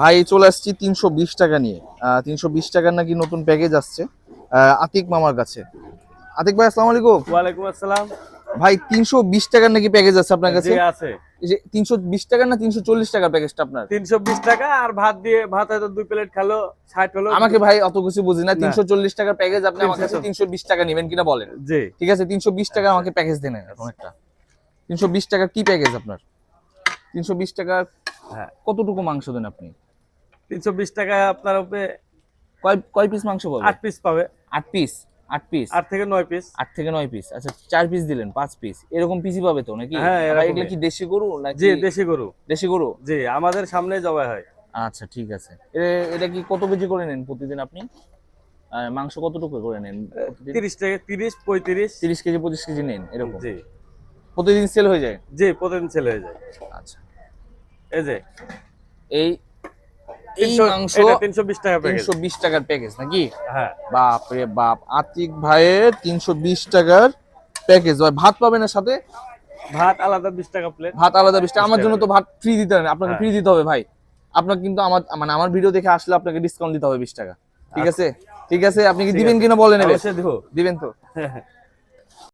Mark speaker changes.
Speaker 1: ভাই চলে আসছি তিনশো বিশ টাকা নিয়ে। তিনশো বিশ টাকার নাকি নতুন প্যাকেজ আসছে। আতিক মামার কাছে। আতিক ভাই আসসালামু আলাইকুম।
Speaker 2: ওয়ালাইকুম আসসালাম।
Speaker 1: ভাই তিনশো বিশ টাকার নাকি প্যাকেজ আছে আপনার কাছে?
Speaker 2: আছে।
Speaker 1: যে তিনশো বিশ টাকার না তিনশো চল্লিশ টাকার প্যাকেজটা আপনার?
Speaker 2: তিনশো বিশ টাকা আর ভাত দিয়ে ভাত হয়তো দুই প্লেট খালো ষাট হলো।
Speaker 1: আমাকে ভাই অত কিছু বুঝি না। তিনশো চল্লিশ টাকার প্যাকেজ আপনি আমার কাছে তিনশো বিশ টাকা নেবেন কিনা বলেন।
Speaker 2: জি।
Speaker 1: ঠিক আছে তিনশো বিশ টাকা আমাকে প্যাকেজ দেন এরকম একটা। তিনশো বিশ টাকার কি প্যাকেজ আপনার? তিনশো বিশ টাকা
Speaker 2: হ্যাঁ।
Speaker 1: কতটুকু মাংস দেন আপনি?
Speaker 2: তিনশো বিশ টাকা আপনার উপরে
Speaker 1: কয় কয় পিস মাংস পাবেন
Speaker 2: আট পিস পাবে।
Speaker 1: আট পিস আট পিস
Speaker 2: আট থেকে নয় পিস
Speaker 1: আট থেকে নয় পিস আচ্ছা চার পিস দিলেন পাঁচ পিস এরকম পিসই পাবে তো নাকি?
Speaker 2: হ্যাঁ,
Speaker 1: এগুলো কি দেশি গরু নাকি
Speaker 2: জি দেশি গরু।
Speaker 1: দেশি গরু?
Speaker 2: জি আমাদের সামনে জবাই হয়।
Speaker 1: আচ্ছা ঠিক আছে। এটা কি কত কেজি করে নেন প্রতিদিন আপনি? মাংস কতটুকু করে নেন
Speaker 2: তিরিশ টাকা তিরিশ পঁয়ত্রিশ।
Speaker 1: তিরিশ কেজি পঁচিশ কেজি নেন এরকম?
Speaker 2: জি।
Speaker 1: প্রতিদিন সেল হয়ে যায়?
Speaker 2: জি প্রতিদিন সেল হয়ে যায়।
Speaker 1: আচ্ছা।
Speaker 2: এই যে।
Speaker 1: এই এই মাংস
Speaker 2: এটা তিনশো বিশ টাকা প্যাকেজ
Speaker 1: তিনশো বিশ টাকার প্যাকেজ নাকি?
Speaker 2: হ্যাঁ।
Speaker 1: বাপ রে বাপ আতিক ভাইয়ের তিনশো বিশ টাকার প্যাকেজ ভাত পাবেন এর সাথে?
Speaker 2: ভাত আলাদা বিশ টাকা প্লেট
Speaker 1: ভাত আলাদা বিশ টাকা। আমার জন্য তো ভাত ফ্রি দিতে হবে আপনাকে
Speaker 2: হ্যাঁ।
Speaker 1: ফ্রি দিতে হবে ভাই। আপনাকে কিন্তু আমার মানে আমার ভিডিও দেখে আসলে আপনাকে ডিসকাউন্ট দিতে হবে বিশ টাকা। ঠিক আছে? ঠিক আছে? আপনি কি দিবেন কিনা বলেন এবার দিবেন তো?